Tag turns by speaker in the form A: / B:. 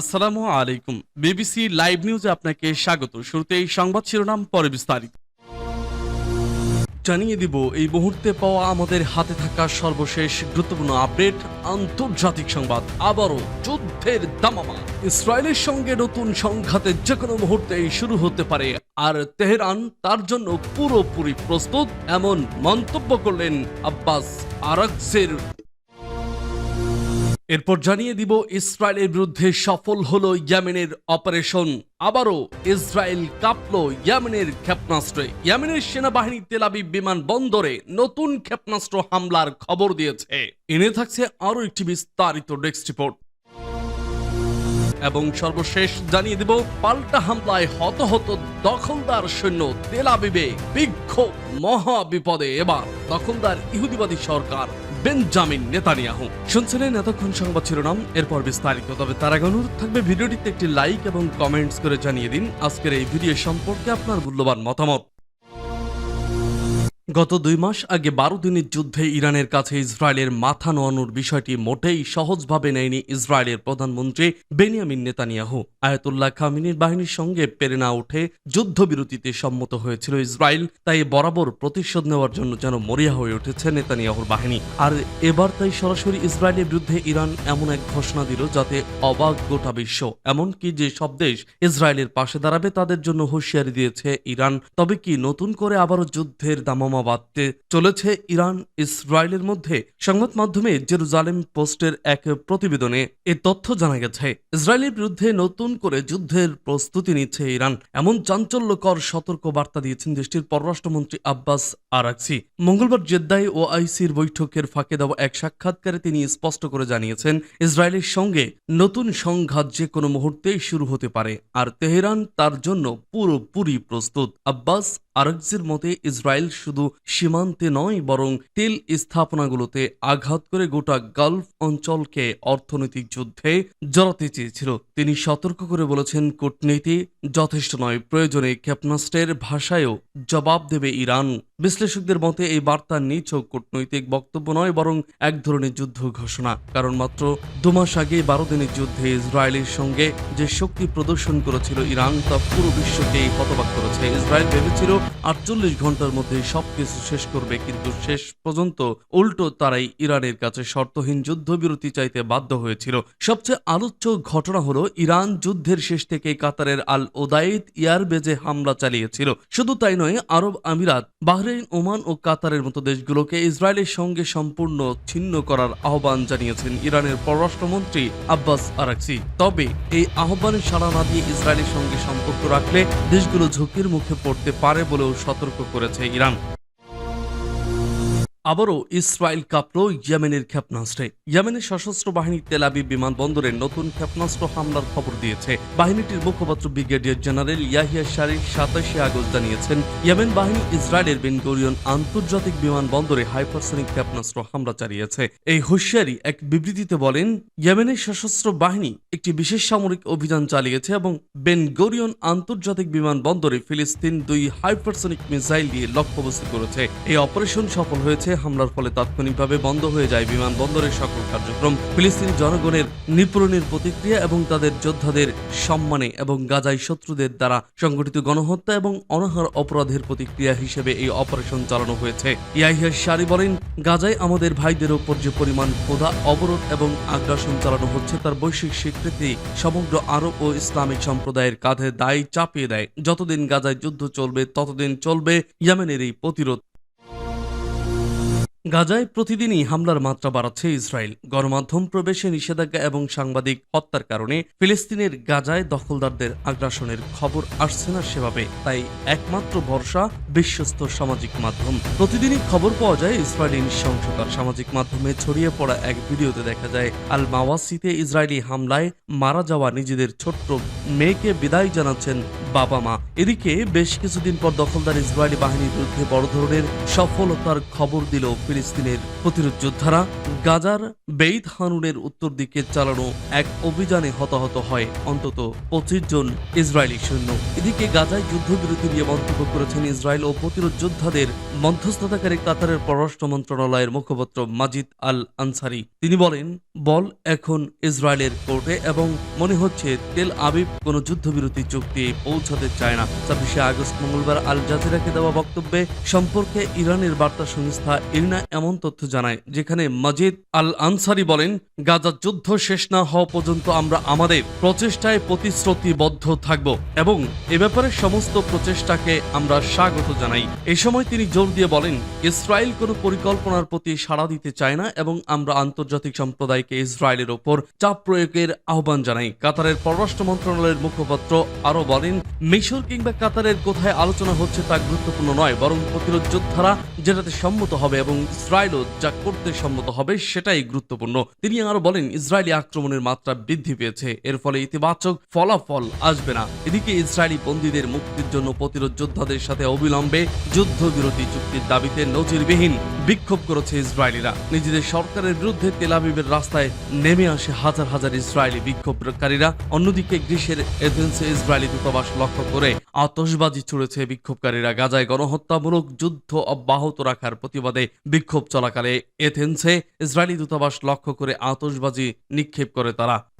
A: আসসালামু আলাইকুম BBC live নিউজে আপনাকে স্বাগত শুরুতে এই সংবাদ শিরোনাম পরে বিস্তারিত জানিয়ে দিব এই মুহূর্তে পাওয়া আমাদের হাতে থাকা সর্বশেষ গুরুত্বপূর্ণ আপডেট আন্তর্জাতিক সংবাদ আবারও যুদ্ধের দামামা ইসরায়েলের সঙ্গে নতুন সংঘাতে যে কোনো মুহূর্তেই শুরু হতে পারে আর তেহরান তার জন্য পুরোপুরি প্রস্তুত এমন মন্তব্য করলেন আব্বাস আরাকসের এরপর জানিয়ে দিব ইসরায়েলের বিরুদ্ধে সফল হলো ইয়ামেনের অপারেশন আবারও ইসরায়েল কাঁপল ইয়ামেনের ক্ষেপণাস্ত্রে ইয়ামেনের সেনাবাহিনী তেলাবি বিমান বন্দরে নতুন ক্ষেপণাস্ত্র হামলার খবর দিয়েছে এনে থাকছে আরও একটি বিস্তারিত ডেস্ক রিপোর্ট এবং সর্বশেষ জানিয়ে দিব পাল্টা হামলায় হতাহত দখলদার সৈন্য তেলাবিবে বিক্ষোভ মহাবিপদে এবার দখলদার ইহুদিবাদী সরকার বেঞ্জামিন নেতানিয়াহু শুনছিলেন এতক্ষণ সংবাদ শিরোনাম এরপর বিস্তারিত তবে তার থাকবে ভিডিওটিতে একটি লাইক এবং কমেন্টস করে জানিয়ে দিন আজকের এই ভিডিও সম্পর্কে আপনার মূল্যবান মতামত গত দুই মাস আগে বারো দিনের যুদ্ধে ইরানের কাছে ইসরায়েলের মাথা নোয়ানোর বিষয়টি মোটেই সহজভাবে নেয়নি ইসরায়েলের প্রধানমন্ত্রী বেনিয়ামিন নেতানিয়াহু আয়তুল্লাহ খামিনীর বাহিনীর সঙ্গে পেরে না উঠে যুদ্ধবিরতিতে সম্মত হয়েছিল ইসরায়েল তাই বরাবর প্রতিশোধ নেওয়ার জন্য যেন মরিয়া হয়ে উঠেছে নেতানিয়াহুর বাহিনী আর এবার তাই সরাসরি ইসরায়েলের বিরুদ্ধে ইরান এমন এক ঘোষণা দিল যাতে অবাক গোটা বিশ্ব এমনকি যে সব দেশ ইসরায়েলের পাশে দাঁড়াবে তাদের জন্য হুঁশিয়ারি দিয়েছে ইরান তবে কি নতুন করে আবারও যুদ্ধের দামামা বাড়তে চলেছে ইরান ইসরায়েলের মধ্যে সংবাদ মাধ্যমে জেরুজালেম পোস্টের এক প্রতিবেদনে এ তথ্য জানা গেছে ইসরায়েলের বিরুদ্ধে নতুন করে যুদ্ধের প্রস্তুতি নিচ্ছে ইরান এমন চাঞ্চল্যকর সতর্ক বার্তা দিয়েছেন দেশটির পররাষ্ট্রমন্ত্রী আব্বাস আরাকসি মঙ্গলবার জেদ্দাই ও আইসির বৈঠকের ফাঁকে দেওয়া এক সাক্ষাৎকারে তিনি স্পষ্ট করে জানিয়েছেন ইসরায়েলের সঙ্গে নতুন সংঘাত যে কোনো মুহূর্তেই শুরু হতে পারে আর তেহরান তার জন্য পুরোপুরি প্রস্তুত আব্বাস আরকজির মতে ইসরায়েল শুধু সীমান্তে নয় বরং তেল স্থাপনাগুলোতে আঘাত করে গোটা গালফ অঞ্চলকে অর্থনৈতিক যুদ্ধে জড়াতে চেয়েছিল তিনি সতর্ক করে বলেছেন কূটনীতি যথেষ্ট নয় প্রয়োজনে ক্ষেপণাস্ত্রের ভাষায়ও জবাব দেবে ইরান বিশ্লেষকদের মতে এই বার্তা নিছক কূটনৈতিক বক্তব্য নয় বরং এক ধরনের যুদ্ধ ঘোষণা কারণ মাত্র দু মাস আগে বারো দিনের যুদ্ধে ইসরায়েলের সঙ্গে যে শক্তি প্রদর্শন করেছিল ইরান তা পুরো বিশ্বকেই হতবাক করেছে ইসরায়েল ভেবেছিল আটচল্লিশ ঘন্টার মধ্যে সবকে কিছু শেষ করবে কিন্তু শেষ পর্যন্ত উল্টো তারাই ইরানের কাছে শর্তহীন যুদ্ধবিরতি চাইতে বাধ্য হয়েছিল সবচেয়ে আলোচ্য ঘটনা হলো ইরান যুদ্ধের শেষ থেকে কাতারের আল ওদায়েদ ইয়ারবেজে হামলা চালিয়েছিল শুধু তাই নয় আরব আমিরাত বাহরেইন ওমান ও কাতারের মতো দেশগুলোকে ইসরায়েলের সঙ্গে সম্পূর্ণ ছিন্ন করার আহ্বান জানিয়েছেন ইরানের পররাষ্ট্রমন্ত্রী আব্বাস আরাকসি তবে এই আহ্বানের সাড়া না দিয়ে ইসরায়েলের সঙ্গে সম্পর্ক রাখলে দেশগুলো ঝুঁকির মুখে পড়তে পারে বলেও সতর্ক করেছে ইরান আবারও ইসরায়েল কাঁপল ইয়েমেনের ক্ষেপণাস্ত্রে ইয়েমেনের সশস্ত্র বাহিনী তেলাবি বিমানবন্দরে নতুন ক্ষেপণাস্ত্র হামলার খবর দিয়েছে বাহিনীটির মুখপাত্র ব্রিগেডিয়ার জেনারেল ইয়াহিয়া শারিক সাতাশে আগস্ট জানিয়েছেন ইয়েমেন বাহিনী ইসরায়েলের বেঙ্গোরিয়ন আন্তর্জাতিক বিমানবন্দরে হাইপারসনিক ক্ষেপণাস্ত্র হামলা চালিয়েছে এই হুঁশিয়ারি এক বিবৃতিতে বলেন ইয়েমেনের সশস্ত্র বাহিনী একটি বিশেষ সামরিক অভিযান চালিয়েছে এবং বেনগরিয়ন আন্তর্জাতিক বিমানবন্দরে ফিলিস্তিন দুই হাইপারসনিক মিসাইল দিয়ে লক্ষ্যবস্তু করেছে এই অপারেশন সফল হয়েছে গাজায় হামলার ফলে তাৎক্ষণিকভাবে বন্ধ হয়ে যায় বিমানবন্দরের সকল কার্যক্রম ফিলিস্তিন জনগণের নিপূরণের প্রতিক্রিয়া এবং তাদের যোদ্ধাদের সম্মানে এবং গাজায় শত্রুদের দ্বারা সংঘটিত গণহত্যা এবং অনাহার অপরাধের প্রতিক্রিয়া হিসেবে এই অপারেশন চালানো হয়েছে ইয়াহিয়া সারি বলেন গাজায় আমাদের ভাইদের ওপর যে পরিমাণ ক্ষোধা অবরোধ এবং আগ্রাসন চালানো হচ্ছে তার বৈশ্বিক স্বীকৃতি সমগ্র আরব ও ইসলামিক সম্প্রদায়ের কাঁধে দায় চাপিয়ে দেয় যতদিন গাজায় যুদ্ধ চলবে ততদিন চলবে ইয়ামেনের এই প্রতিরোধ গাজায় প্রতিদিনই হামলার মাত্রা বাড়াচ্ছে ইসরায়েল গণমাধ্যম প্রবেশে নিষেধাজ্ঞা এবং সাংবাদিক হত্যার কারণে ফিলিস্তিনের গাজায় দখলদারদের আগ্রাসনের খবর আসছে না সেভাবে তাই একমাত্র ভরসা বিশ্বস্ত সামাজিক মাধ্যম প্রতিদিনই খবর পাওয়া যায় ইসরায়েলি নৃশংসতার সামাজিক মাধ্যমে ছড়িয়ে পড়া এক ভিডিওতে দেখা যায় আল মাওয়াসিতে ইসরায়েলি হামলায় মারা যাওয়া নিজেদের ছোট্ট মেয়েকে বিদায় জানাচ্ছেন বাবা মা এদিকে বেশ কিছুদিন পর দখলদার ইসরায়েলি বাহিনীর বিরুদ্ধে বড় ধরনের সফলতার খবর দিল ফিলিস্তিনের প্রতিরোধ যোদ্ধারা গাজার বেইদ হানুনের উত্তর দিকে চালানো এক অভিযানে হতাহত হয় অন্তত পঁচিশ জন ইসরায়েলি সৈন্য এদিকে গাজায় যুদ্ধবিরতি নিয়ে মন্তব্য করেছেন ইসরায়েল ও প্রতিরোধ যোদ্ধাদের মধ্যস্থতাকারী কাতারের পররাষ্ট্র মন্ত্রণালয়ের মুখপাত্র মাজিদ আল আনসারি তিনি বলেন বল এখন ইসরায়েলের কোর্টে এবং মনে হচ্ছে তেল আবিব কোনো যুদ্ধবিরতি চুক্তি পৌঁছাতে চায় না ছাব্বিশে আগস্ট মঙ্গলবার আল জাজিরাকে দেওয়া বক্তব্যে সম্পর্কে ইরানের বার্তা সংস্থা ইরনা এমন তথ্য জানায় যেখানে মাজিদ আল আনসারি বলেন গাজার যুদ্ধ শেষ না হওয়া পর্যন্ত আমরা আমাদের প্রচেষ্টায় প্রতিশ্রুতিবদ্ধ থাকব এবং এ ব্যাপারে সমস্ত প্রচেষ্টাকে আমরা স্বাগত জানাই এ সময় তিনি জোর দিয়ে বলেন ইসরায়েল কোনো পরিকল্পনার প্রতি সাড়া দিতে চায় না এবং আমরা আন্তর্জাতিক সম্প্রদায়কে ইসরায়েলের ওপর চাপ প্রয়োগের আহ্বান জানাই কাতারের পররাষ্ট্র মন্ত্রণালয়ের মুখপাত্র আরও বলেন মিশর কিংবা কাতারের কোথায় আলোচনা হচ্ছে তা গুরুত্বপূর্ণ নয় বরং প্রতিরোধ যোদ্ধারা যেটাতে সম্মত হবে এবং ইসরায়েলও যা করতে সম্মত হবে সেটাই গুরুত্বপূর্ণ তিনি আরও বলেন ইসরায়েলি আক্রমণের মাত্রা বৃদ্ধি পেয়েছে এর ফলে ইতিবাচক ফলাফল আসবে না এদিকে ইসরায়েলি বন্দীদের মুক্তির জন্য প্রতিরোধ যোদ্ধাদের সাথে অবিলম্বে যুদ্ধবিরতি চুক্তির দাবিতে নজিরবিহীন বিক্ষোভ করেছে ইসরায়েলিরা নিজেদের সরকারের বিরুদ্ধে তেলাবিবের রাস্তায় নেমে আসে হাজার হাজার ইসরায়েলি বিক্ষোভকারীরা অন্যদিকে গ্রীষের এথেন্সে ইসরায়েলি দূতাবাস লক্ষ্য করে আতসবাজি ছুড়েছে বিক্ষোভকারীরা গাজায় গণহত্যামূলক যুদ্ধ অব্যাহত রাখার প্রতিবাদে বিক্ষোভ চলাকালে এথেন্সে ইসরায়েলি দূতাবাস লক্ষ্য করে আতসবাজি নিক্ষেপ করে তারা